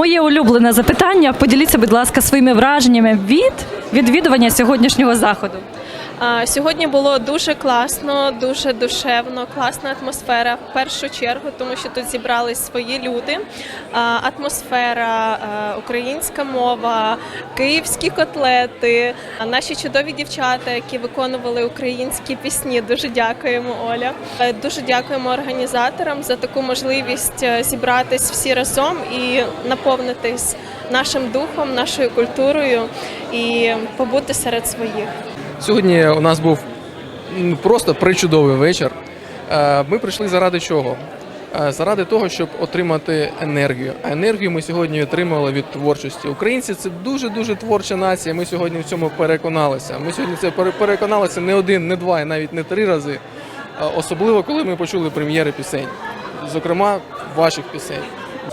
Моє улюблене запитання. Поділіться, будь ласка, своїми враженнями від відвідування сьогоднішнього заходу. Сьогодні було дуже класно, дуже душевно, класна атмосфера в першу чергу, тому що тут зібрались свої люди. Атмосфера, українська мова, київські котлети, наші чудові дівчата, які виконували українські пісні. Дуже дякуємо, Оля. Е, Дуже дякуємо організаторам за таку можливість е, зібратись всі разом і наповнитись нашим духом, нашою культурою і побути серед своїх. Сьогодні у нас був просто причудовий вечір. Е, Ми прийшли заради чого? Е, Заради того, щоб отримати енергію. А енергію ми сьогодні отримали від творчості. Українці це дуже дуже творча нація. Ми сьогодні в цьому переконалися. Ми сьогодні це пере- переконалися не один, не два, і навіть не три рази. Е, Особливо коли ми почули прем'єри пісень, зокрема ваших пісень.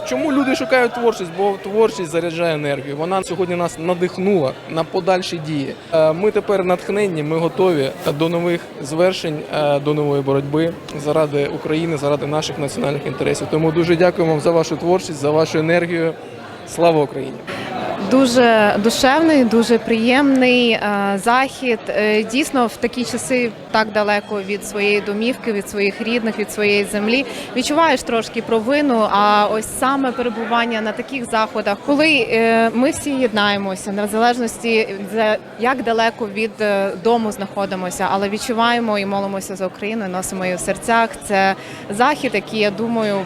Чому люди шукають творчість? Бо творчість заряджає енергію. Вона сьогодні нас надихнула на подальші дії. Е, Ми тепер натхненні, ми готові до нових звершень, е, до нової боротьби заради України, заради наших національних інтересів. Тому дуже дякуємо вам за вашу творчість, за вашу енергію. Слава Україні! Дуже душевний, дуже приємний е, захід. Е, Дійсно, в такі часи так далеко від своєї домівки, від своїх рідних, від своєї землі. Відчуваєш трошки провину. А ось саме перебування на таких заходах, коли е, ми всі єднаємося, незалежності за як далеко від дому знаходимося, але відчуваємо і молимося за Україну, носимо її в серцях. Це захід, який я думаю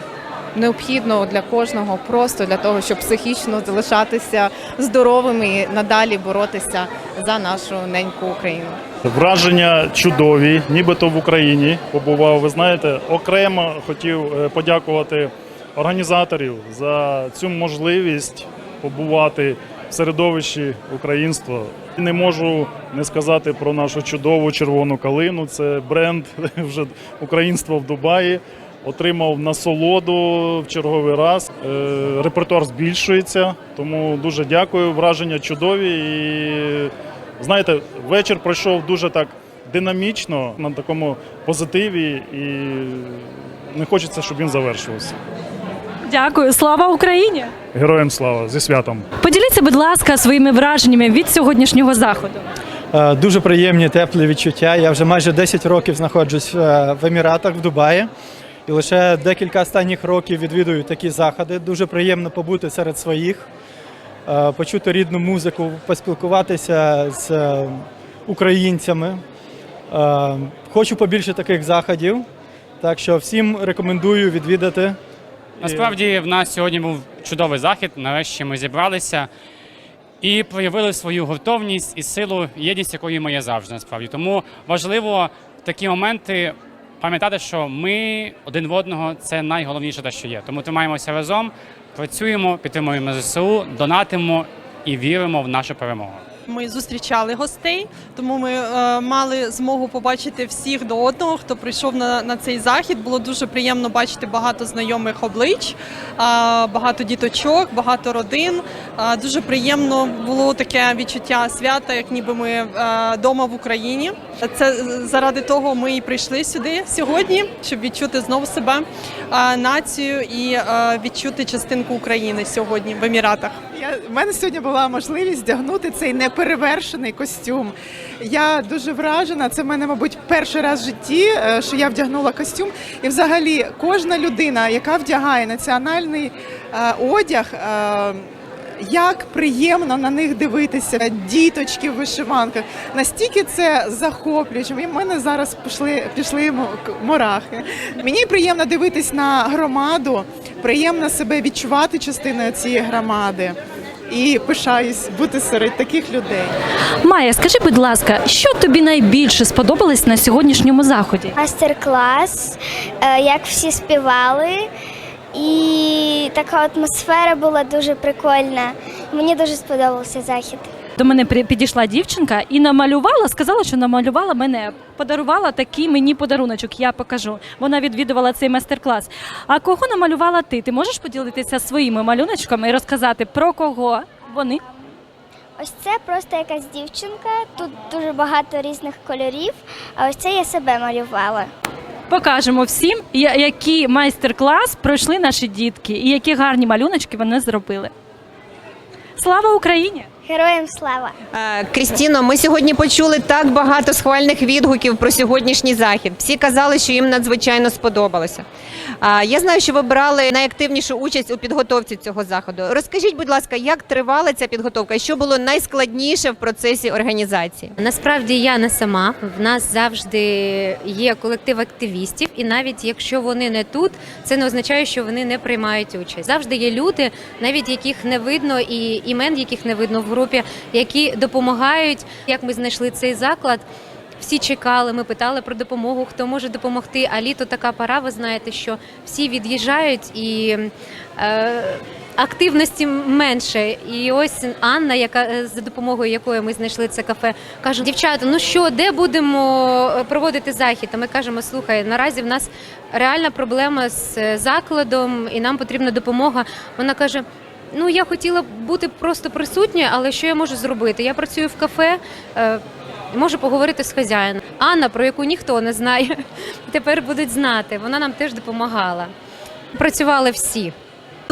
необхідно для кожного просто для того, щоб психічно залишатися здоровими і надалі боротися за нашу неньку Україну. Враження чудові, нібито в Україні побував. Ви знаєте, окремо хотів е, подякувати організаторів за цю можливість побувати в середовищі українства. Не можу не сказати про нашу чудову червону калину. Це бренд вже українства в Дубаї. Отримав насолоду в черговий раз. Е, Репертуар збільшується, тому дуже дякую. Враження чудові і знаєте, вечір пройшов дуже так динамічно, на такому позитиві, і не хочеться, щоб він завершився. Дякую, слава Україні! Героям слава зі святом! Поділіться, будь ласка, своїми враженнями від сьогоднішнього заходу. Е, Дуже приємні, теплі відчуття. Я вже майже 10 років знаходжусь е, в Еміратах в Дубаї. І лише декілька останніх років відвідую такі заходи. Дуже приємно побути серед своїх, е, почути рідну музику, поспілкуватися з е, українцями. Е, Хочу побільше таких заходів, так що всім рекомендую відвідати. Насправді в нас сьогодні був чудовий захід. Нарешті ми зібралися і проявили свою готовність і силу, єдність, якої ми є завжди. Насправді тому важливо в такі моменти пам'ятати, що ми один в одного це найголовніше те, що є. Тому тримаємося разом, працюємо, підтримуємо ЗСУ, донатимо і віримо в нашу перемогу. Ми зустрічали гостей, тому ми е, мали змогу побачити всіх до одного, хто прийшов на, на цей захід. Було дуже приємно бачити багато знайомих облич, е, багато діточок, багато родин. Е, дуже приємно було таке відчуття свята, як ніби ми вдома в Україні. Це заради того ми і прийшли сюди сьогодні, щоб відчути знову себе, націю і відчути частинку України сьогодні в Еміратах. Я, в мене сьогодні була можливість вдягнути цей неперевершений костюм. Я дуже вражена. Це в мене, мабуть, перший раз в житті, е, що я вдягнула костюм. І взагалі кожна людина, яка вдягає національний е, одяг. е, як приємно на них дивитися, діточки в вишиванках. Настільки це захоплююче. В мене зараз пішли, пішли мурахи. Мені приємно дивитись на громаду, приємно себе відчувати частиною цієї громади. І пишаюсь бути серед таких людей. Майя, скажи, будь ласка, що тобі найбільше сподобалось на сьогоднішньому заході? Майстер-клас, е, як всі співали, і така атмосфера була дуже прикольна. Мені дуже сподобався захід. До мене підійшла дівчинка і намалювала, сказала, що намалювала мене, подарувала такий мені подаруночок. Я покажу. Вона відвідувала цей майстер-клас. А кого намалювала ти? Ти можеш поділитися своїми малюночками і розказати про кого вони? Ось це просто якась дівчинка. Тут дуже багато різних кольорів. А ось це я себе малювала. Покажемо всім, який майстер-клас пройшли наші дітки і які гарні малюночки вони зробили. Слава Україні! Героям слава! Е, Крістіно, ми сьогодні почули так багато схвальних відгуків про сьогоднішній захід. Всі казали, що їм надзвичайно сподобалося. А, Я знаю, що ви брали найактивнішу участь у підготовці цього заходу. Розкажіть, будь ласка, як тривала ця підготовка і що було найскладніше в процесі організації? Насправді я не сама. В нас завжди є колектив активістів, і навіть якщо вони не тут, це не означає, що вони не приймають участь. Завжди є люди, навіть яких не видно, і імен, яких не видно в групі, які допомагають. Як ми знайшли цей заклад. Всі чекали, ми питали про допомогу, хто може допомогти. А літо така пора, ви знаєте, що всі від'їжджають і е, активності менше. І ось Анна, яка е, за допомогою якої ми знайшли це кафе, каже: дівчата, ну що, де будемо е, проводити захід? А ми кажемо, слухай, наразі в нас реальна проблема з е, закладом, і нам потрібна допомога. Вона каже. Ну, я хотіла б бути просто присутньою, але що я можу зробити? Я працюю в кафе, е, можу поговорити з хазяїном. Анна, про яку ніхто не знає, тепер будуть знати. Вона нам теж допомагала. Працювали всі.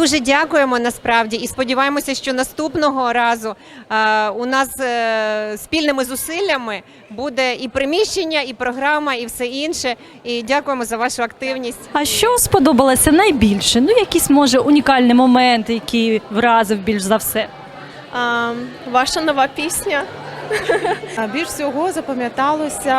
Дуже дякуємо насправді і сподіваємося, що наступного разу е, у нас е, спільними зусиллями буде і приміщення, і програма, і все інше. І дякуємо за вашу активність. А що сподобалося найбільше? Ну, якийсь може унікальний момент, який вразив більш за все. А, ваша нова пісня. А Більш всього запам'яталося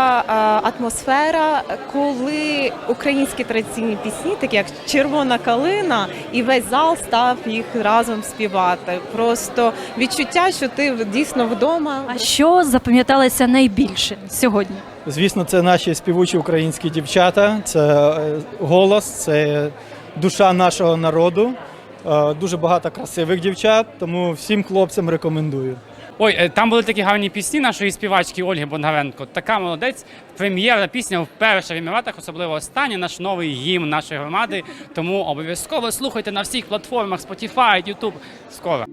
атмосфера, коли українські традиційні пісні, такі як Червона калина, і весь зал став їх разом співати. Просто відчуття, що ти дійсно вдома. А що запам'яталося найбільше сьогодні? Звісно, це наші співучі українські дівчата, це е, голос, це душа нашого народу. Е, Дуже багато красивих дівчат, тому всім хлопцям рекомендую. Ой, е, там були такі гарні пісні нашої співачки Ольги Бондаренко. Така молодець. Прем'єрна пісня вперше в Еміратах, особливо остання, наш новий гімн нашої громади. Тому обов'язково слухайте на всіх платформах Spotify, YouTube. Скоро.